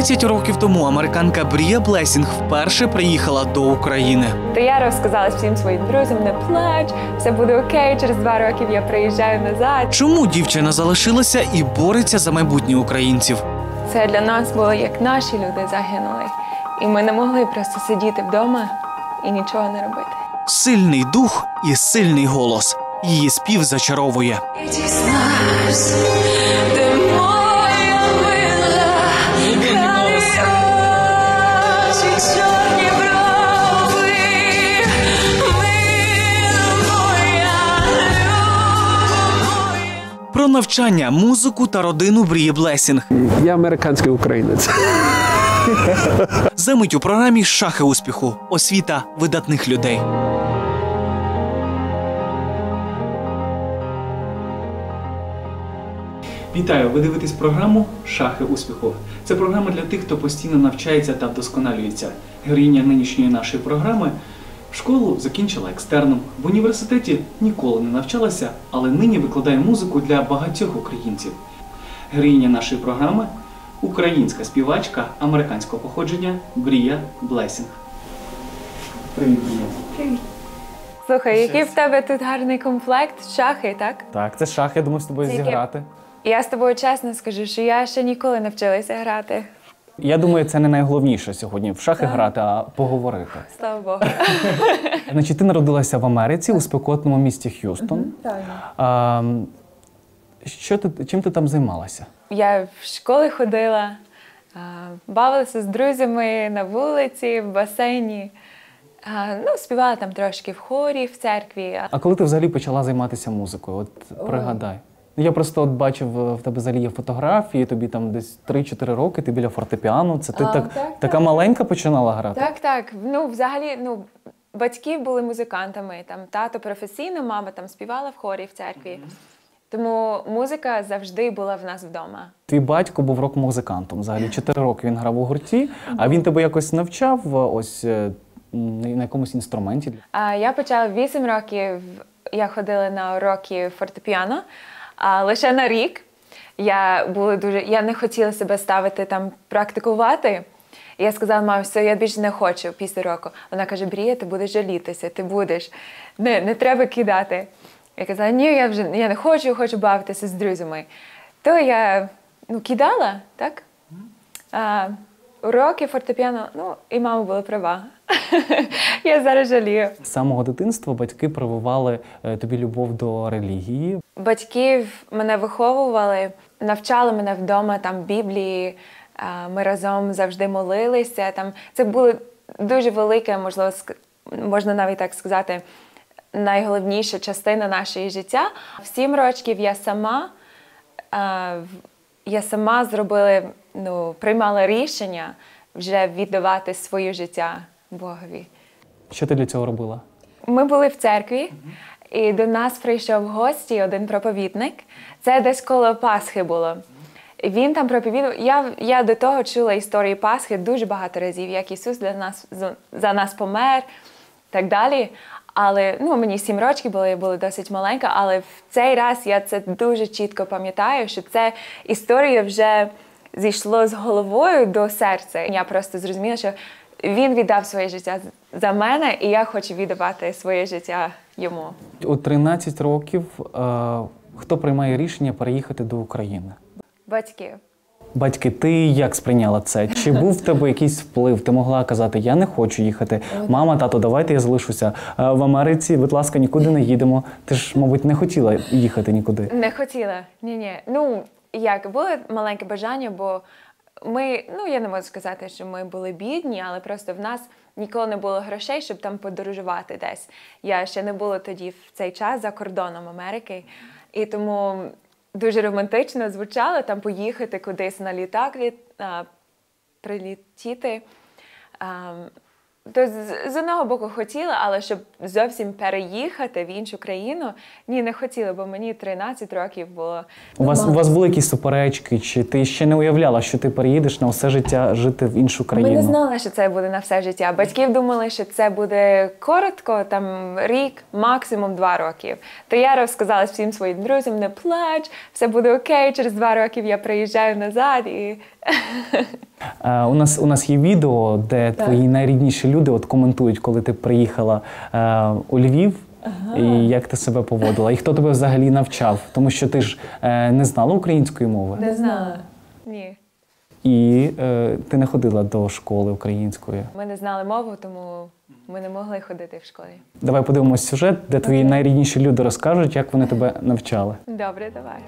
20 років тому американка Брія Блесінг вперше приїхала до України. То я розказала всім своїм друзям, не плач, все буде окей. Через два роки я приїжджаю назад. Чому дівчина залишилася і бореться за майбутнє українців? Це для нас було як наші люди загинули, і ми не могли просто сидіти вдома і нічого не робити. Сильний дух і сильний голос. Її спів зачаровує. Навчання, музику та родину Брії Блесінг. Я американський українець. Замить у програмі Шахи успіху. Освіта видатних людей. Вітаю! Ви дивитесь програму Шахи успіху. Це програма для тих, хто постійно навчається та вдосконалюється. Героїня нинішньої нашої програми школу закінчила екстерном. В університеті ніколи не навчалася, але нині викладає музику для багатьох українців. Героїня нашої програми українська співачка американського походження Брія Блесінг. Привіт, Брія. Слухай, який в тебе тут гарний комплект, шахи, так? Так, це шах, я думаю, з тобою зіграти. Я з тобою чесно скажу, що я ще ніколи не вчилася грати. Я думаю, це не найголовніше сьогодні в шахи грати, а поговорити. Слава Богу. Значить, ти народилася в Америці у спекотному місті Х'юстон. А, що ти, чим ти там займалася? Я в школи ходила, бавилася з друзями на вулиці, в басейні. А, Ну, співала там трошки в хорі, в церкві. А коли ти взагалі почала займатися музикою? От пригадай. Ну, Я просто от бачив, е, в тебе взагалі є фотографії, тобі там десь 3-4 роки, ти біля фортепіано. Це ти А, так, так, така маленька починала грати? Так, так. Ну, взагалі, ну, батьки були музикантами. Там тато професійно, мама там співала в хорі в церкві. Тому музика завжди була в нас вдома. Твій батько був рок-музикантом. Взагалі 4 роки він грав у гурті, а він тебе якось навчав е, ось е, на якомусь інструменті. А я почала в 8 років. Я ходила на уроки фортепіано, а лише на рік. Я була дуже. Я не хотіла себе ставити там практикувати. І я сказала, мамі, все, я більше не хочу після року. Вона каже: Брія, ти будеш жалітися, ти будеш. Не, не треба кидати. Я казала, ні, я вже я не хочу, хочу бавитися з друзями. То я ну, кидала, так? А, уроки фортепіано, ну, і мама була права. я зараз жалію. З самого дитинства батьки прививали е, тобі любов до релігії. Батьків мене виховували, навчали мене вдома там Біблії. Ми разом завжди молилися. Там це було дуже велике, можливо, можна навіть так сказати, найголовніша частина нашої життя. В сім років я сама, я сама зробила, ну, приймала рішення вже віддавати своє життя Богові. Що ти для цього робила? Ми були в церкві, і до нас прийшов в гості один проповідник. Це десь коло Пасхи було. Він там проповідав. Я, я до того чула історії Пасхи дуже багато разів, як Ісус для нас за- нас помер, так далі. Але ну, мені сім років було, я була досить маленька, але в цей раз я це дуже чітко пам'ятаю, що це історія вже зійшло з головою до серця. Я просто зрозуміла, що він віддав своє життя за мене, і я хочу віддавати своє життя йому. У 13 років е, хто приймає рішення переїхати до України? Батьки. Батьки, ти як сприйняла це? Чи був в тебе якийсь вплив? Ти могла казати, я не хочу їхати. Мама, тато, давайте я залишуся е, в Америці. Будь ласка, нікуди не їдемо. Ти ж, мабуть, не хотіла їхати нікуди. Не хотіла. Ні, ні. Ну як було маленьке бажання, бо ми, ну я не можу сказати, що ми були бідні, але просто в нас ніколи не було грошей, щоб там подорожувати десь. Я ще не була тоді в цей час за кордоном Америки, і тому дуже романтично звучало там поїхати кудись на літак, літ, а, прилетіти. А, То з, одного боку хотіла, але щоб зовсім переїхати в іншу країну, ні, не хотіла, бо мені 13 років було. У вас, у вас були якісь суперечки, чи ти ще не уявляла, що ти переїдеш на все життя жити в іншу країну? Ми не знали, що це буде на все життя. Батьки думали, що це буде коротко, там рік, максимум два роки. То я розказала всім своїм друзям, не плач, все буде окей. Через два роки я приїжджаю назад і у, нас, у нас є відео, де твої найрідніші люди от коментують, коли ти приїхала е, у Львів. І як ти себе поводила, і хто тебе взагалі навчав? Тому що ти ж е, не знала української мови, не знала. Ні. і е, ти не ходила до школи української. Ми не знали мову, тому ми не могли ходити в школі. Давай подивимось сюжет, де твої найрідніші люди розкажуть, як вони тебе навчали. Добре, давай.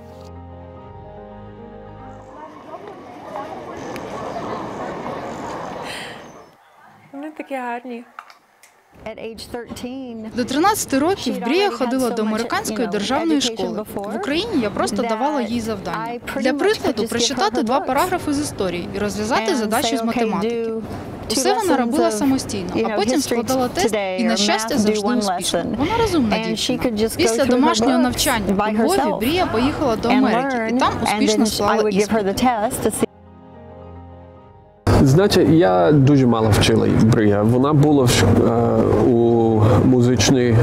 Такі гарні. До 13 років Брія ходила до американської державної школи. В Україні я просто давала їй завдання. Для прикладу, прочитати два параграфи з історії і розв'язати задачі з математики. Усе вона робила самостійно, а потім складала тест і, на щастя, завжди успішно. Вона розумна дівчина. Після домашнього навчання у Львові Брія поїхала до Америки і там успішно склала іспит. Значить, я дуже мало вчила Брія. Вона була в ш- е, у музичній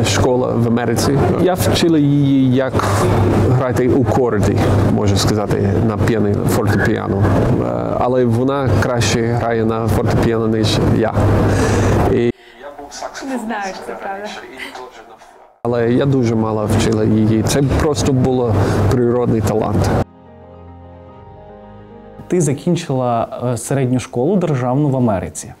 е, школі в Америці. Я вчила її, як грати у корді, можна сказати, на піані фортепіано. Е, Але вона краще грає на фортепіано, ніж я. І Не знаю, чи це правда. але я дуже мало вчила її. Це просто було природний талант. Ти закінчила е, середню школу державну в Америці.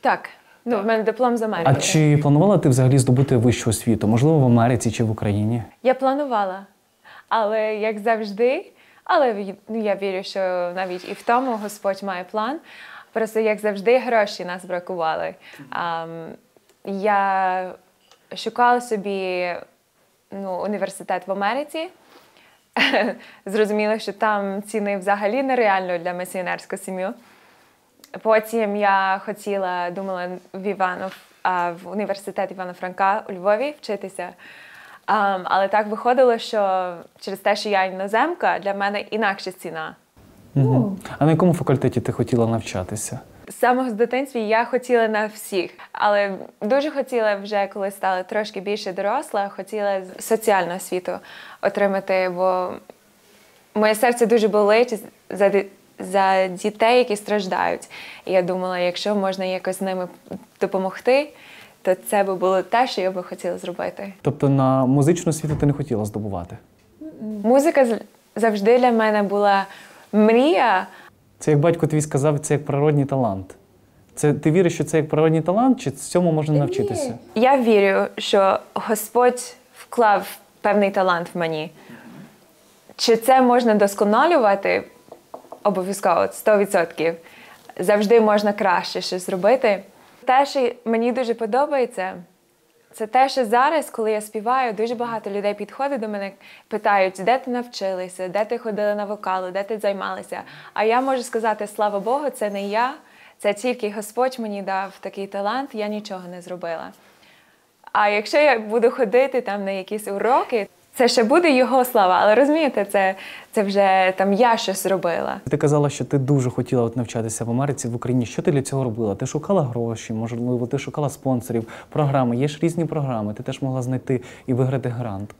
Так, ну в мене диплом з Америки. А чи планувала ти взагалі здобути вищу освіту? Можливо, в Америці чи в Україні? Я планувала, але як завжди, але ну, я вірю, що навіть і в тому Господь має план. Просто як завжди, гроші нас бракували. Ам, я шукала собі ну, університет в Америці. Зрозуміло, що там ціни взагалі нереально для місіонерську сім'ю. Потім я хотіла, думала в Іванов, а, в університет Івана Франка у Львові вчитися. Але так виходило, що через те, що я іноземка, для мене інакша ціна. Угу. А на якому факультеті ти хотіла навчатися? З самого з дитинства я хотіла на всіх, але дуже хотіла вже, коли стала трошки більше доросла, хотіла соціальну освіту отримати, бо моє серце дуже болить за, за дітей, які страждають. І я думала, якщо можна якось з ними допомогти, то це би було те, що я би хотіла зробити. Тобто на музичну освіту ти не хотіла здобувати? Музика завжди для мене була мрія. Це як батько твій сказав, це як природній талант. Це ти віриш, що це як природній талант, чи цьому можна навчитися? Я вірю, що Господь вклав певний талант в мені. Чи це можна досконалювати? Обов'язково 100%. Завжди можна краще щось зробити. Те, що мені дуже подобається, це те, що зараз, коли я співаю, дуже багато людей підходить до мене, питають, де ти навчилися, де ти ходила на вокали, де ти займалася. А я можу сказати, слава Богу, це не я, це тільки Господь мені дав такий талант, я нічого не зробила. А якщо я буду ходити там на якісь уроки, це ще буде його слава, але розумієте, це, це вже там я щось зробила. Ти казала, що ти дуже хотіла от навчатися в Америці, в Україні. Що ти для цього робила? Ти шукала гроші, можливо, ти шукала спонсорів, програми. Є ж різні програми. Ти теж могла знайти і виграти грант.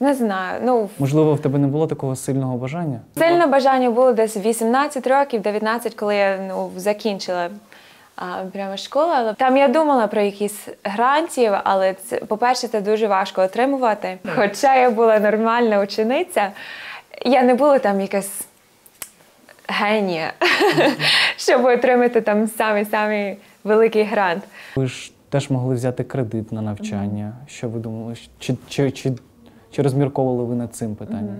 Не знаю. Ну, Можливо, в тебе не було такого сильного бажання? Сильне бажання було десь 18 років, 19, коли я ну, закінчила прямо школу. Але там я думала про якісь грантів, але це, по-перше, це дуже важко отримувати. Хоча я була нормальна учениця, я не була там якась генія, щоб отримати там самий-самий великий грант. Ви ж теж могли взяти кредит на навчання. Що ви думали? Чи, чи, чи, чи розмірковували ви над цим питанням?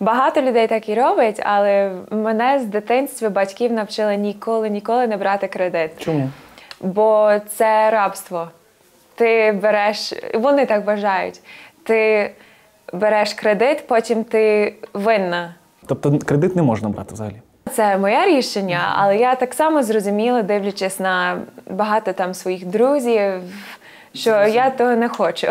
Багато людей так і роблять, але мене з дитинства батьків навчили ніколи, ніколи не брати кредит. Чому? Бо це рабство. Ти береш, вони так вважають. Ти береш кредит, потім ти винна. Тобто кредит не можна брати взагалі. Це моє рішення, але я так само зрозуміла, дивлячись на багато там своїх друзів, що я того не хочу.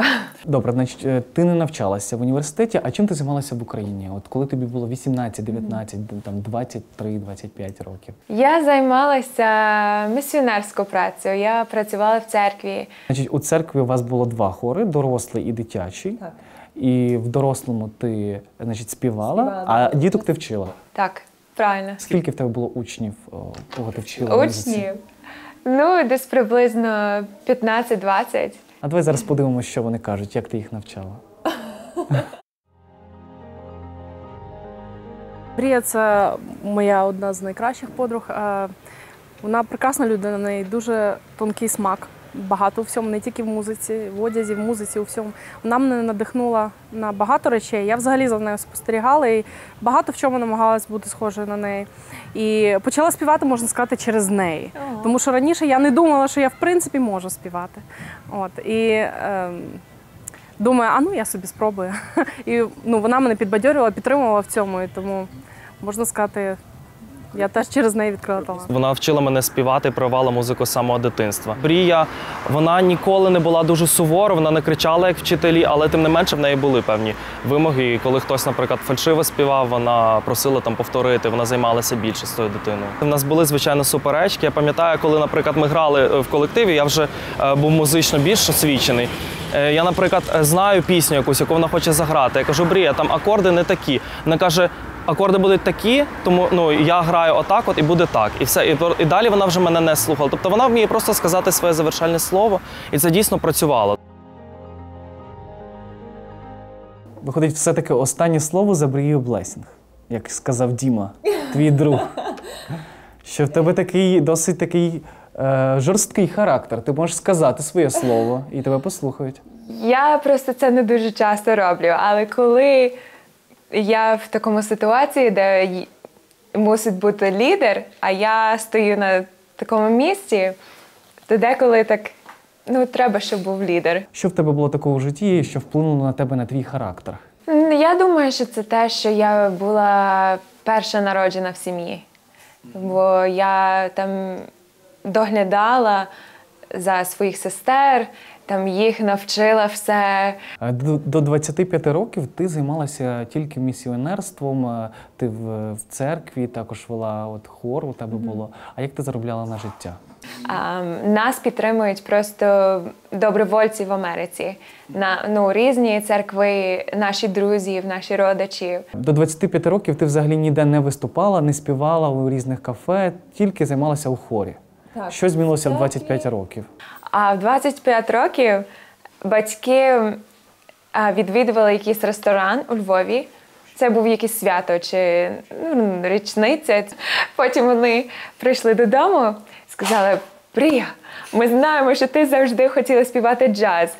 Добре, значить, е, ти не навчалася в університеті, а чим ти займалася в Україні? От коли тобі було 18, 19, там 23, 25 років. Я займалася місіонерською працею. Я працювала в церкві. Значить, у церкві у вас було два хори: дорослий і дитячий. Так. І в дорослому ти значить, співала, Співала, а діток ти вчила. Так, правильно. Скільки в тебе було учнів, кого ти вчила? Учнів. Ну, десь приблизно 15-20. А давай зараз подивимося, що вони кажуть, як ти їх навчала. Брія це моя одна з найкращих подруг. Е, Вона прекрасна людина, в неї дуже тонкий смак. Багато у всьому, не тільки в музиці, в одязі, в музиці, у всьому. Вона мене надихнула на багато речей. Я взагалі за нею спостерігала і багато в чому намагалась бути схожою на неї. І почала співати, можна сказати, через неї. Тому що раніше я не думала, що я в принципі можу співати. От і ем, думаю, а ну я собі спробую. І ну, вона мене підбадьорювала, підтримувала в цьому. І тому можна сказати, я теж через неї відкрила талант. Вона вчила мене співати, прививала музику з самого дитинства. Брія вона ніколи не була дуже сувора, вона не кричала як вчителі, але тим не менше в неї були певні вимоги. І коли хтось, наприклад, фальшиво співав, вона просила там повторити, вона займалася більше з тою дитиною. У нас були звичайно суперечки. Я пам'ятаю, коли, наприклад, ми грали е, в колективі, я вже е, був музично більш освічений. Е, Я, наприклад, знаю пісню якусь, яку вона хоче заграти. Я кажу, Брія, там акорди не такі. Вона каже. Акорди будуть такі, тому ну я граю отак, от і буде так, і все. І, і далі вона вже мене не слухала. Тобто вона вміє просто сказати своє завершальне слово, і це дійсно працювало. Виходить, все-таки останнє слово за Брією Блесінг, як сказав Діма, твій друг. Що в тебе такий досить такий е, жорсткий характер. Ти можеш сказати своє слово і тебе послухають. Я просто це не дуже часто роблю, але коли я в такому ситуації, де мусить бути лідер, а я стою на такому місці, то деколи так ну, треба, щоб був лідер. Що в тебе було такого в житті, що вплинуло на тебе на твій характер? Я думаю, що це те, що я була перша народжена в сім'ї. Бо я там доглядала за своїх сестер, там їх навчила все. До, до 25 років ти займалася тільки місіонерством, е, ти в, в церкві також вела от хор у тебе було. А як ти заробляла на життя? А, нас підтримують просто добровольці в Америці. На ну, різні церкви, наші друзі, наші родичі. До 25 років ти взагалі ніде не виступала, не співала у різних кафе, тільки займалася у хорі. Так. Що змінилося в 25 років? А в 25 років батьки відвідували якийсь ресторан у Львові. Це був якесь свято чи ну, річниця. Потім вони прийшли додому і сказали: Прія, ми знаємо, що ти завжди хотіла співати джаз.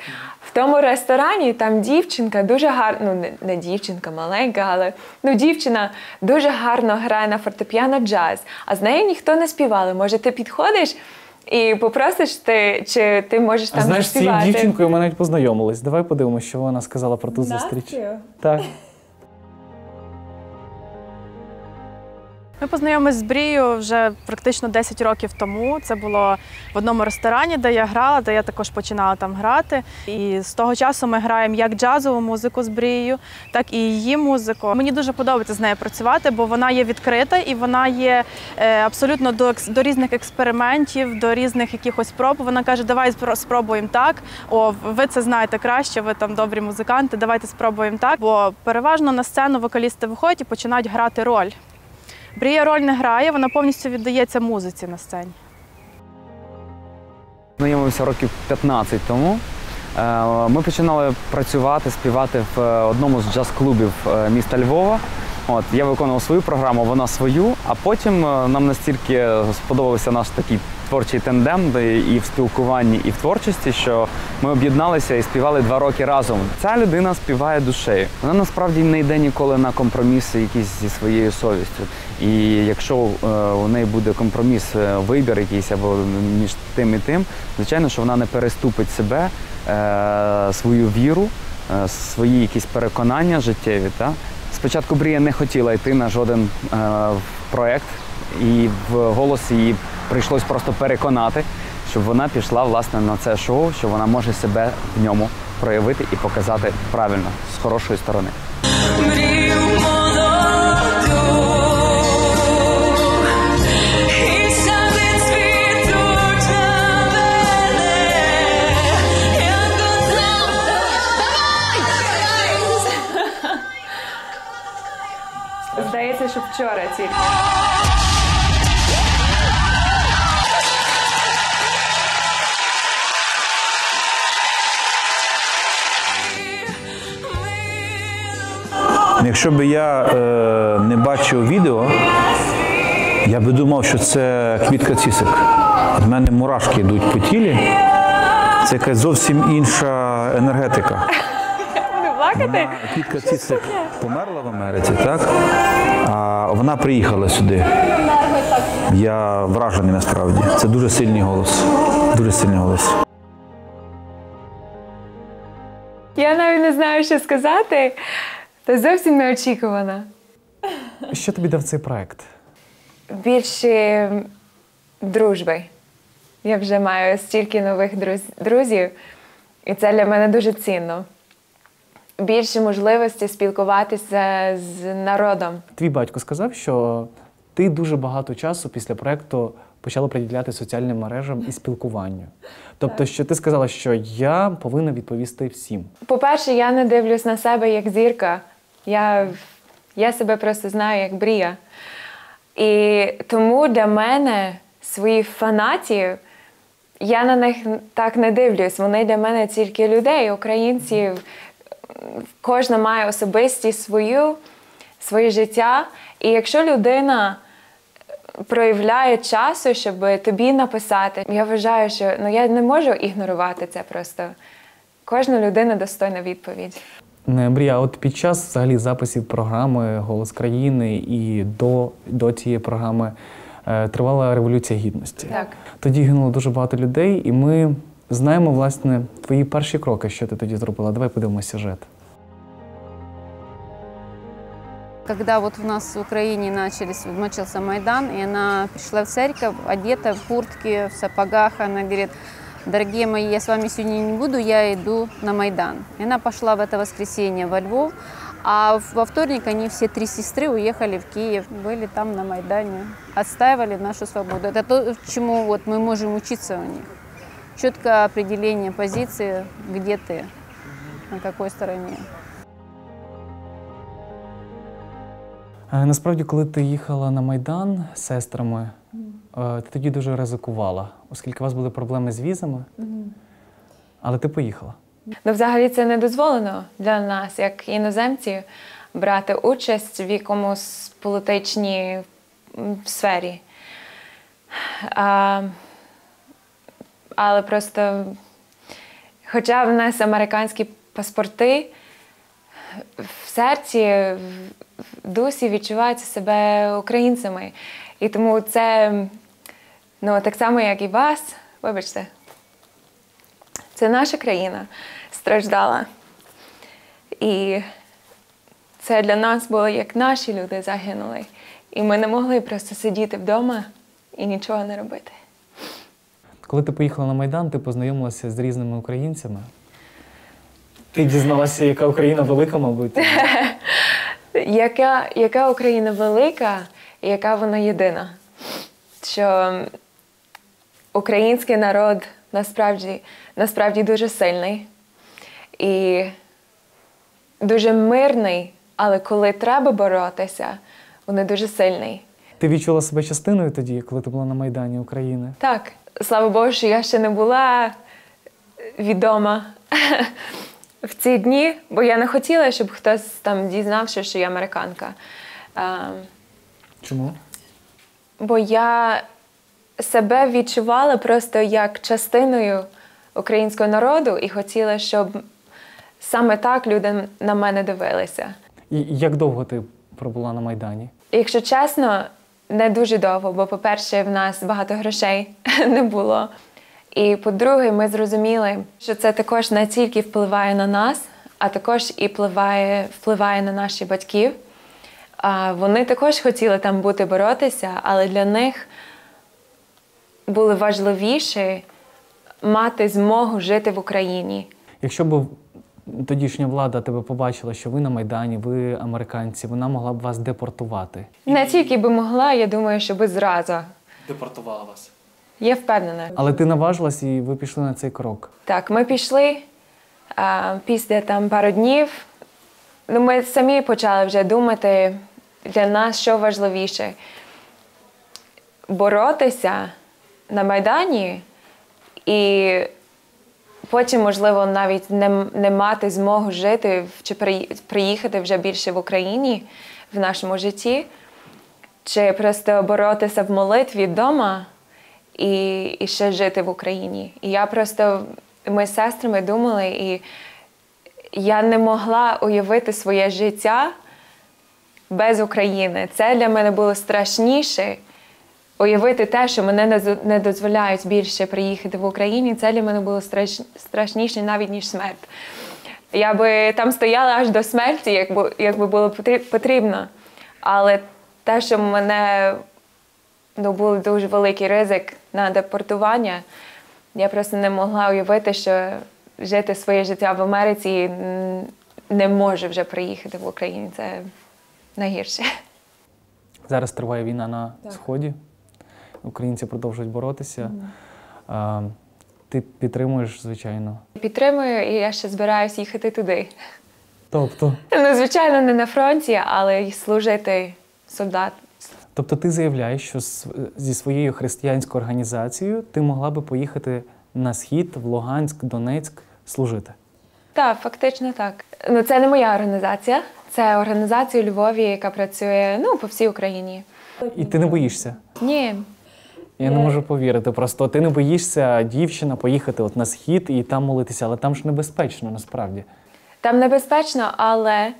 Тому ресторані там дівчинка дуже гарно, ну не, не дівчинка маленька, але ну дівчина дуже гарно грає на фортепіано джаз, а з нею ніхто не співали. Може, ти підходиш і попросиш ти, чи ти можеш там А знаєш, з цією дівчинкою ми навіть познайомились. Давай подивимося, що вона сказала про ту зустріч. Так. Ми познайомилися з Брією вже практично 10 років тому. Це було в одному ресторані, де я грала, де я також починала там грати. І з того часу ми граємо як джазову музику з Брією, так і її музику. Мені дуже подобається з нею працювати, бо вона є відкрита і вона є е, абсолютно до, до різних експериментів, до різних якихось проб. Вона каже, давай спробуємо так. О, ви це знаєте краще, ви там добрі музиканти, давайте спробуємо так. Бо переважно на сцену вокалісти виходять і починають грати роль. Брія роль не грає, вона повністю віддається музиці на сцені. Знайомився років 15 тому. Е, Ми починали працювати, співати в е, одному з джаз-клубів е, міста Львова. От, я виконував свою програму, вона свою, а потім нам настільки сподобався наш такий творчий тендем де і в спілкуванні, і в творчості, що ми об'єдналися і співали два роки разом. Ця людина співає душею. Вона насправді не йде ніколи на компроміси якісь зі своєю совістю. І якщо е, у неї буде компроміс, е, вибір якийсь або між тим і тим, звичайно, що вона не переступить себе, е, свою віру, свої якісь переконання життєві. Та? Спочатку Брія не хотіла йти на жоден проєкт, і в голосі їй прийшлось просто переконати, щоб вона пішла власне на це шоу, що вона може себе в ньому проявити і показати правильно з хорошої сторони. Вчора тільки. Якщо б я е, не бачив відео, я би думав, що це квітка цісик. От мене мурашки йдуть по тілі. Це якась зовсім інша енергетика. Буду плакати? Квітка цісик померла в Америці, так? Вона приїхала сюди. Я вражений насправді. Це дуже сильний голос. Дуже сильний голос. Я навіть не знаю, що сказати. Це зовсім неочікувано. Що тобі дав цей проект? Більше дружби. Я вже маю стільки нових друз- друзів, і це для мене дуже цінно. Більше можливості спілкуватися з народом. Твій батько сказав, що ти дуже багато часу після проекту почала приділяти соціальним мережам і спілкуванню. Тобто, що ти сказала, що я повинна відповісти всім. По-перше, я не дивлюсь на себе як зірка. Я, я себе просто знаю як брія. І тому для мене своїх фанатів я на них так не дивлюсь. Вони для мене тільки людей, українців. Кожна має особистість свою, своє життя. І якщо людина проявляє часу, щоб тобі написати, я вважаю, що ну я не можу ігнорувати це просто. Кожна людина достойна відповідь. Не, Брія, от під час взагалі записів програми Голос країни і до, до цієї програми е, тривала революція гідності. Так. Тоді гинуло дуже багато людей, і ми знаємо власне твої перші кроки, що ти тоді зробила. Давай подивимося сюжет. Когда вот у нас в Украине начались, начался Майдан, и она пришла в церковь, одета в куртке, в сапогах, она говорит, дорогие мои, я с вами сегодня не буду, я иду на Майдан. И она пошла в это воскресенье во Львов, а во вторник они все три сестры уехали в Киев, были там на Майдане, отстаивали нашу свободу. Это то, чему вот мы можем учиться у них. Четкое определение позиции, где ты, на какой стороне. Насправді, коли ти їхала на Майдан з сестрами, е, ти тоді дуже ризикувала, оскільки у вас були проблеми з візами, але ти поїхала. Ну, взагалі, це не дозволено для нас, як іноземців, брати участь в якомусь політичній сфері. А, але просто, хоча в нас американські паспорти, в серці, дусі відчувають себе українцями. І тому це ну, так само, як і вас, вибачте, це наша країна страждала. І це для нас було, як наші люди загинули. І ми не могли просто сидіти вдома і нічого не робити. Коли ти поїхала на Майдан, ти познайомилася з різними українцями. Ти дізналася, яка Україна велика, мабуть. Яка, яка Україна велика і яка вона єдина? Що український народ насправді, насправді дуже сильний і дуже мирний, але коли треба боротися, вони дуже сильний. Ти відчула себе частиною тоді, коли ти була на Майдані України. Так, слава Богу, що я ще не була відома в ці дні, бо я не хотіла, щоб хтось там дізнався, що я американка. Ем, Чому? бо я себе відчувала просто як частиною українського народу і хотіла, щоб саме так люди на мене дивилися. І як довго ти пробула на Майдані? Якщо чесно, не дуже довго, бо, по-перше, в нас багато грошей не було. І по-друге, ми зрозуміли, що це також не тільки впливає на нас, а також і впливає, впливає на наших батьків. А вони також хотіли там бути боротися, але для них було важливіше мати змогу жити в Україні. Якщо б тодішня влада тебе побачила, що ви на Майдані, ви американці, вона могла б вас депортувати. Не тільки би могла, я думаю, що би зразу. Депортувала вас. Я впевнена. Але ти наважилась і ви пішли на цей крок. Так, ми пішли а, після там пару днів. Ну, ми самі почали вже думати для нас, що важливіше боротися на Майдані і потім, можливо, навіть не, не мати змогу жити чи приїхати вже більше в Україні в нашому житті, чи просто боротися в молитві вдома і, і ще жити в Україні. І я просто, ми з сестрами думали, і я не могла уявити своє життя без України. Це для мене було страшніше. Уявити те, що мене не дозволяють більше приїхати в Україні, це для мене було страш, страшніше навіть ніж смерть. Я би там стояла аж до смерті, якби, якби було потрібно. Але те, що мене ну, був дуже великий ризик на депортування, я просто не могла уявити, що жити своє життя в Америці не можу вже приїхати в Україну. Це найгірше. Зараз триває війна на сході. Українці продовжують боротися. А, ти підтримуєш, звичайно. Підтримую, і я ще збираюсь їхати туди. Тобто, Ну, звичайно, не на фронті, але й служити солдат. Тобто ти заявляєш, що зі своєю християнською організацією ти могла би поїхати на схід, в Луганськ, Донецьк служити. Так, фактично так. Ну, це не моя організація, це організація у Львові, яка працює ну, по всій Україні. І ти не боїшся. Ні, Я не можу повірити. Просто ти не боїшся, дівчина, поїхати от на схід і там молитися, але там ж небезпечно насправді. Там небезпечно, але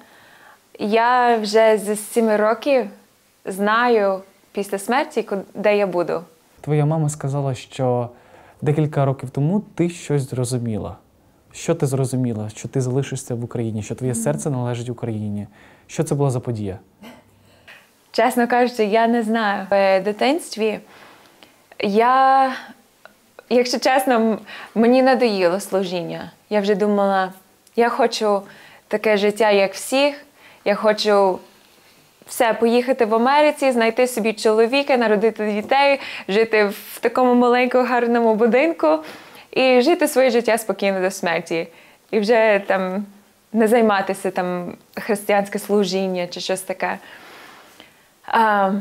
я вже з 7 років знаю після смерті, де я буду. Твоя мама сказала, що декілька років тому ти щось зрозуміла. Що ти зрозуміла? Що ти залишишся в Україні, що твоє серце належить Україні. Що це була за подія? Чесно кажучи, я не знаю. В дитинстві я, якщо чесно, мені надоїло служіння. Я вже думала, я хочу таке життя, як всіх. Я хочу все, поїхати в Америці, знайти собі чоловіка, народити дітей, жити в такому маленькому гарному будинку і жити своє життя спокійно до смерті. І вже там не займатися там християнське служіння чи щось таке. А,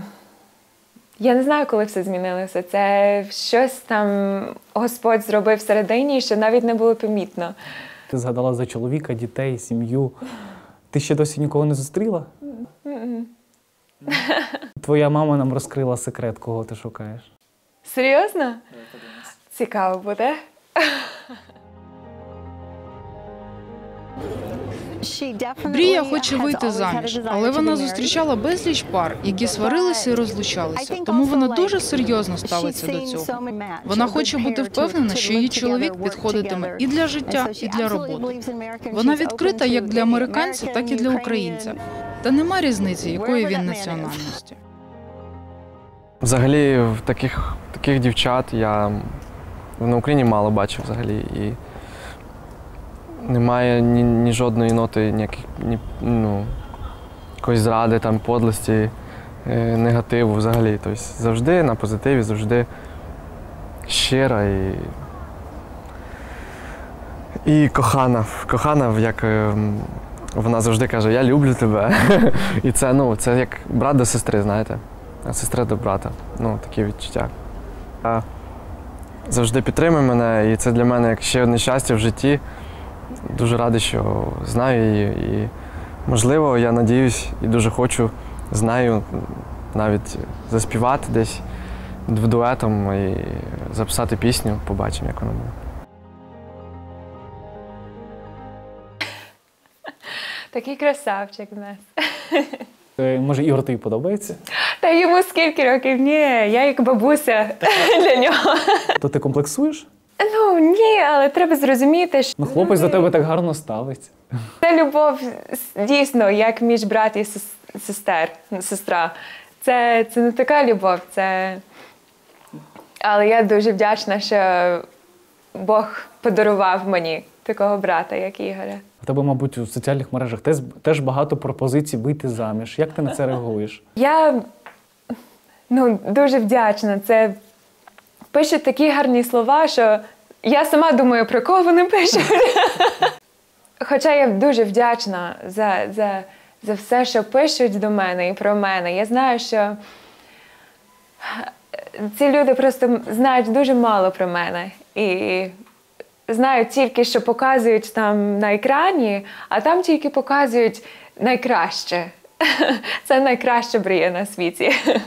я не знаю, коли все змінилося. Це щось там Господь зробив всередині, що навіть не було помітно. Ти згадала за чоловіка, дітей, сім'ю. Ти ще досі нікого не зустріла? Твоя мама нам розкрила секрет, кого ти шукаєш. Серйозно? Цікаво буде. Брія хоче вийти заміж, але вона зустрічала безліч пар, які сварилися і розлучалися. Тому вона дуже серйозно ставиться до цього. Вона хоче бути впевнена, що її чоловік підходитиме і для життя, і для роботи. Вона відкрита як для американця, так і для українця. Та нема різниці, якої він національності. Взагалі, в таких, таких дівчат я на Україні мало бачив взагалі. І немає ні, ні жодної ноти, ніяких, ні, ну, якоїсь зради, там, подлості, е, негативу взагалі. Тобто завжди на позитиві, завжди щира і, і кохана. Кохана, як е, м, вона завжди каже, я люблю тебе. І це, ну, це як брат до сестри, знаєте а сестра до брата. Ну, такі відчуття. Завжди підтримує мене, і це для мене як ще одне щастя в житті. Дуже радий, що знаю її. І, можливо, я надіюсь і дуже хочу з нею навіть заспівати десь в дуетом і записати пісню. Побачимо, як воно буде. Такий красавчик в нас. Е, Може, Ігор тобі подобається? Та йому скільки років? Ні, я як бабуся для нього. То ти комплексуєш? Ну, Ну ні, але треба зрозуміти, що Ну, хлопець до тебе так гарно ставиться. це любов дійсно, як між брат і сестер, сестра. Це, це не така любов, це. Але я дуже вдячна, що Бог подарував мені такого брата, як Ігоря. В тебе, мабуть, у соціальних мережах теж, теж багато пропозицій вийти заміж. Як ти на це реагуєш? Я ну, дуже вдячна. Це пишуть такі гарні слова, що я сама думаю, про кого вони пишуть. Хоча я дуже вдячна за, за, за все, що пишуть до мене і про мене. Я знаю, що ці люди просто знають дуже мало про мене. І знають тільки, що показують там на екрані, а там тільки показують найкраще. Це найкраща брія на світі.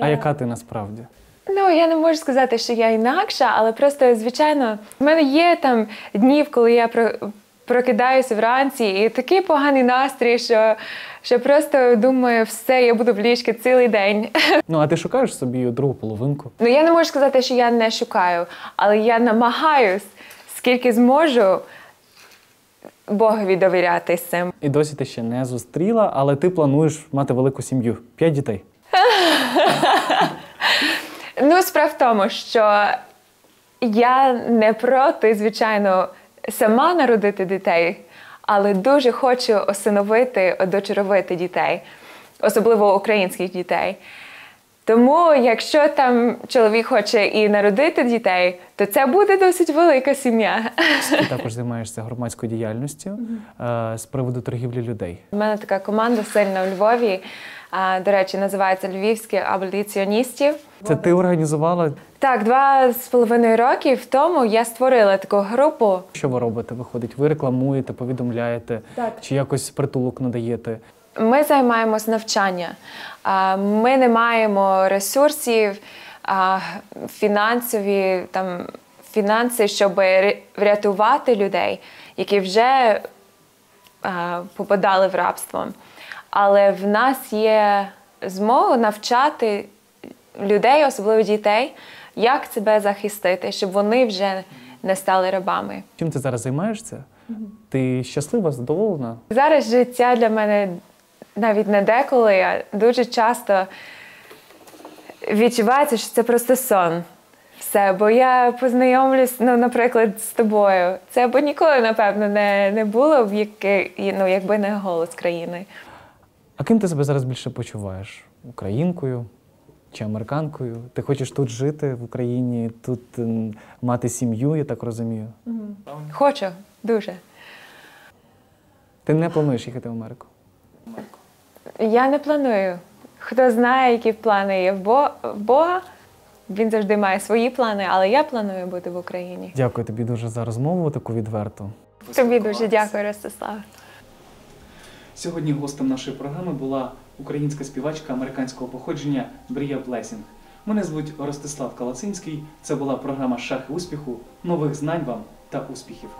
А яка ти насправді? Ну, я не можу сказати, що я інакша, але просто, звичайно, в мене є там днів, коли я про, прокидаюся вранці, і такий поганий настрій, що, що просто думаю, все, я буду в ліжці цілий день. Ну, а ти шукаєш собі другу половинку? Ну, я не можу сказати, що я не шукаю, але я намагаюсь, скільки зможу, Богові довіряти з цим. І досі ти ще не зустріла, але ти плануєш мати велику сім'ю. П'ять дітей. Ну, справа в тому, що я не проти, звичайно, сама народити дітей, але дуже хочу осиновити, одочаровити дітей, особливо українських дітей. Тому, якщо там чоловік хоче і народити дітей, то це буде досить велика сім'я. Ти також займаєшся громадською діяльністю е, з приводу торгівлі людей. У мене така команда сильна у Львові. До речі, називається Львівські аболіціоністів. Це ти організувала? Так, два з половиною років тому я створила таку групу. Що ви робите? Виходить, ви рекламуєте, повідомляєте, Так. чи якось притулок надаєте? Ми займаємось навчання. Ми не маємо ресурсів, фінансові там фінанси, щоб врятувати людей, які вже попадали в рабство. Але в нас є змога навчати людей, особливо дітей, як себе захистити, щоб вони вже не стали рабами. Чим ти зараз займаєшся? Ти щаслива, задоволена? Зараз життя для мене навіть не деколи, а дуже часто відчувається, що це просто сон. Все, бо я познайомлюсь, ну, наприклад, з тобою. Це б ніколи, напевно, не, не було б, яке, ну, якби не голос країни. А ким ти себе зараз більше почуваєш? Українкою чи американкою? Ти хочеш тут жити в Україні, тут мати сім'ю, я так розумію. Хочу, дуже. Ти не плануєш їхати в Америку? Я не планую. Хто знає, які плани є в Бога, він завжди має свої плани, але я планую бути в Україні. Дякую тобі дуже за розмову, таку відверту. Тобі дуже дякую, Ростислав. Сьогодні гостем нашої програми була українська співачка американського походження Брія Блесінг. Мене звуть Ростислав Калацинський. Це була програма Шахи успіху. Нових знань вам та успіхів.